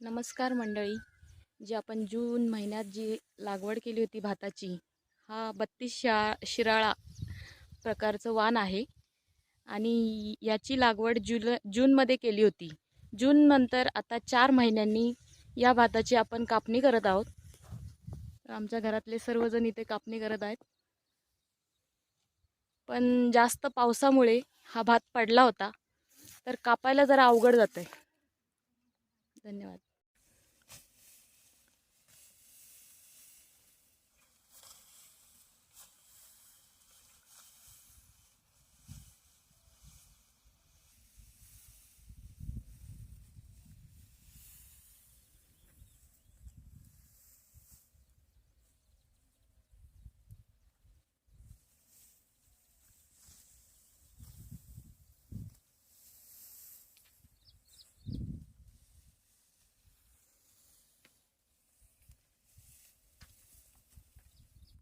नमस्कार मंडळी. जी आपण जून महिन्यात जी लागवड केली होती भाताची हा बत्तीस शा शिराळा प्रकारचं वाण आहे. आणि याची लागवड जुल जूनमध्ये केली होती. जूननंतर आता चार महिन्यांनी या भाताची आपण कापणी करत आहोत. तर आमच्या घरातले सर्वजण इथे कापणी करत आहेत. पण जास्त पावसामुळे हा भात पडला होता. तर कापायला जरा अवघड जातं आहे धन्यवाद.